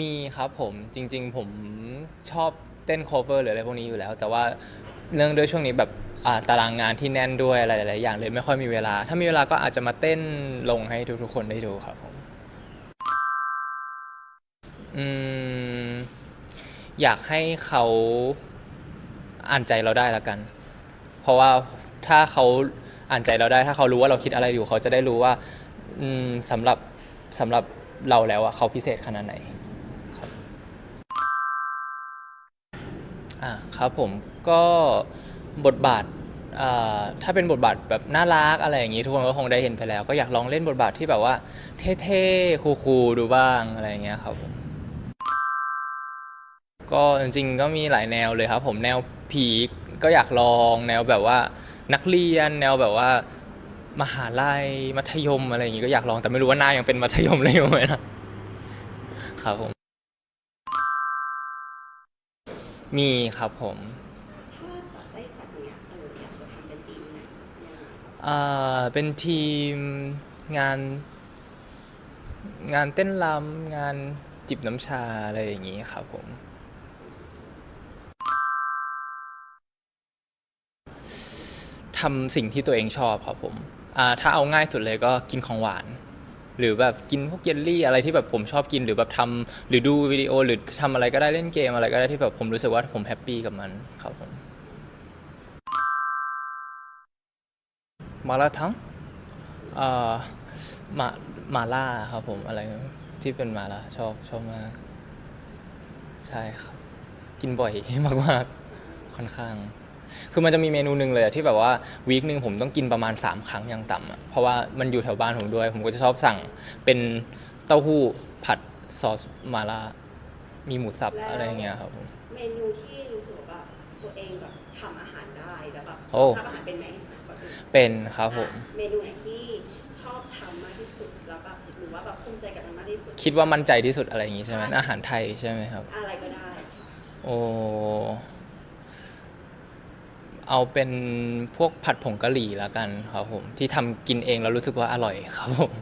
มีครับผมจริง ๆ ผมชอบเต้น cover หรืออะไรพวกนี้อยู่แล้ว แต่ว่าเนื่องด้วยช่วงนี้แบบอ่าตารางงานที่แน่นด้วยอะไรหลายๆอย่างเลยไม่ค่อยมีเวลา ถ้ามีเวลาก็อาจจะมาเต้นลงให้ทุกๆคนได้ดูครับผมอืมอยากให้เขาอ่านใจเราได้ละกัน เพราะว่าถ้าเขาอ่านใจเราได้ ถ้าเขารู้ว่าเราคิดอะไรอยู่เขาจะได้รู้ว่าอืมสำหรับสำหรับเราแล้วอะเขาพิเศษขนาดไหน อ่าครับผมก็บทบาทถ้าเป็นบทบาทแบบน่ารักอะไรอย่างนี้ทุกคนก็คงได้เห็นไปแล้ว ก็อยากลองเล่นบทบาทที่แบบว่า เท่ๆคูลๆดูบ้างอะไรอย่างเงี้ยครับผมก็จริงๆก็มีหลายแนวเลยครับ ผมแนวผีก็อยากลองแนวแบบว่านักเรียนแนวแบบว่า มหาลัยมัธยมอะไรอย่างงี้ก็อยากลองแต่ไม่รู้ว่าหน้ายังเป็นมัธยมเลยอยู่ไหมนะครับผม มีครับผมถ้าจัดได้จัดเนี้ยเอออยากจะทำเป็นทีมไหนเนี่ยอ่าเป็นทีมงาน งานเต้นรำงานจิบน้ำชาอะไรอย่างงี้ครับผม ทำสิ่งที่ตัวเองชอบครับผม อ่า ถ้าเอาง่ายสุดเลยก็กินของหวาน หรือแบบกินพวกเยลลี่อะไรที่แบบผมชอบกินหรือแบบทำหรือดูวิดีโอหรือทำอะไรก็ได้เล่นเกมอะไรก็ได้ที่แบบผมรู้สึกว่าผมแฮปปี้กับมันครับผมมาลาทั้งเอ่อมามาล่าครับผมอะไรที่เป็นมาล่าชอบชอบมากใช่ครับ กินบ่อยมากๆค่อนข้าง คือมันจะมีเมนูหนึ่งเลยอะที่แบบว่าวีคหนึ่งผมต้องกินประมาณ 3 ครั้งอย่างต่ำอะเพราะว่ามันอยู่แถวบ้านผมด้วย ผมก็จะชอบสั่งเป็นเต้าหู้ผัดซอสมาล่ามีหมูสับอะไรอย่างเงี้ยครับผม เมนูที่รู้สึกว่าแบบตัวเองแบบทำอาหารได้แล้วแบบโอ้ ทำอาหารเป็นไหมก่อนอื่นเป็นครับผม อะเมนูไหนที่ชอบทำมากที่สุดแล้วแบบหรือว่าแบบภูมิใจกับมันมากที่สุดคิดว่ามั่นใจที่สุดอะไรอย่างงี้ใช่ไหมอาหารไทยใช่ไหมครับ อะไรก็ได้ โอ้ เอาเป็นพวกผัดผงกะหรี่แล้วกันครับผม ที่ทำกินเองแล้วรู้สึกว่าอร่อยครับผม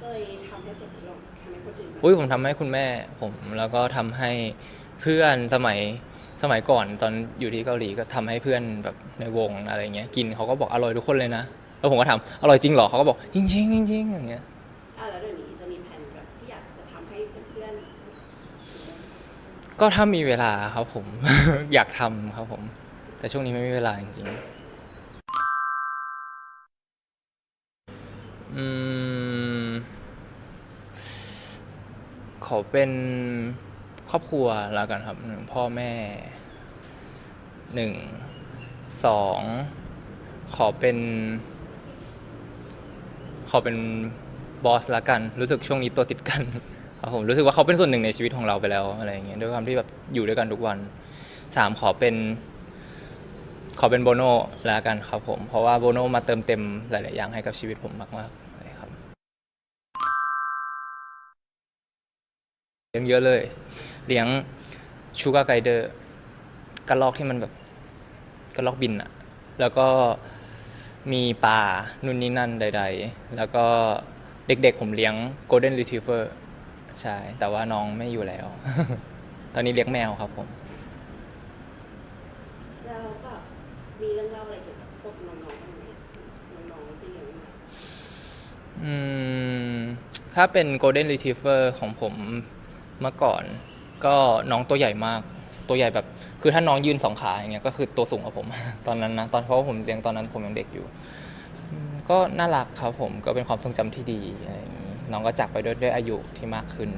เคยทำให้คนอื่นลองทำให้คนอื่นไหมอุ้ยผมทำให้คุณแม่ผมแล้วก็ทำให้เพื่อนสมัยสมัยก่อนตอนอยู่ที่เกาหลีก็ทำให้เพื่อนแบบในวงอะไรเงี้ยกินเขาก็บอกอร่อยทุกคนเลยนะแล้วผมก็ถามอร่อยจริงเหรอเขาก็บอกจริงจริงๆจริงๆอย่างเงี้ย อะแล้วเดี๋ยวนี้จะมีแผนแบบที่อยากจะทำให้เพื่อนก็ถ้ามีเวลาครับผม อยากทำครับผม แต่ช่วงนี้ไม่มีเวลาจริงๆอืมขอเป็นครอบครัวแล้วกันครับหนึ่งพ่อแม่หนึ่งสองขอเป็น ขอเป็นบอสละกัน รู้สึกช่วงนี้ตัวติดกันครับผมรู้สึกว่าเขาเป็นส่วนหนึ่งในชีวิตของเราไปแล้วอะไรอย่างเงี้ยด้วยความที่แบบอยู่ด้วยกันทุกวันสามขอเป็น ขอเป็นโบโน่ละกันครับผม เพราะว่าโบโน่มาเติมเต็มหลาย ๆ อย่างให้กับชีวิตผมมากๆเลยครับเลี้ยงเยอะเลย เลี้ยงชูการ์ไกเดอร์กระลอกที่มันแบบกระลอกบินอะแล้วก็มีปลานู่นนี่นั่นใด ๆ แล้วก็เด็ก ๆ ผมเลี้ยง Golden Retriever ใช่ แต่ว่าน้องไม่อยู่แล้ว ตอนนี้เลี้ยงแมวครับผม ๆแล้วแบบ มีเรื่องเล่าอะไรเกี่ยวกับพวกน้องๆบ้างไหมน้องๆที่เลี้ยงมาอืม ถ้าเป็น Golden Retriever ของผมเมื่อก่อน ก็น้องตัวใหญ่มาก ตัวใหญ่แบบ คือถ้าน้องยืนสองขาอย่างเงี้ยก็คือตัวสูงกว่าผม ตอนนั้นนะตอนเพราะว่าผมเลี้ยงตอนนั้นผมยังเด็กอยู่อืมก็น่ารักครับผมก็เป็นความทรงจำที่ดีอะไรอย่างงี้น้องก็จากไปด้วยด้วยอายุที่มากขึ้น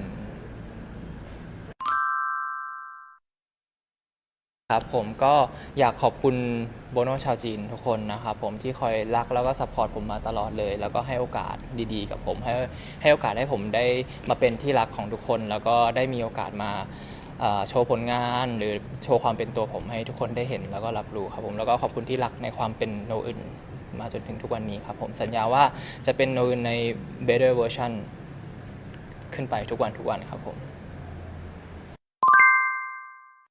ครับผมก็อยากขอบคุณโบโนชาวจีนทุกคนนะครับผมที่คอยรักแล้วก็ซัพพอร์ตผมมาตลอดเลย แล้วก็ให้โอกาสดีๆ กับผม ให้ให้โอกาสให้ผมได้มาเป็นที่รักของทุกคน แล้วก็ได้มีโอกาสมาโชว์ผลงานหรือโชว์ความเป็นตัวผมให้ทุกคนได้เห็นแล้วก็รับรู้ครับผมแล้วก็ขอบคุณที่รักในความเป็นโนอื่นมาจนถึงทุกวันนี้ครับผมสัญญาว่าจะเป็นโนอื่นใน better version ขึ้นไปทุกวันทุกวันครับผม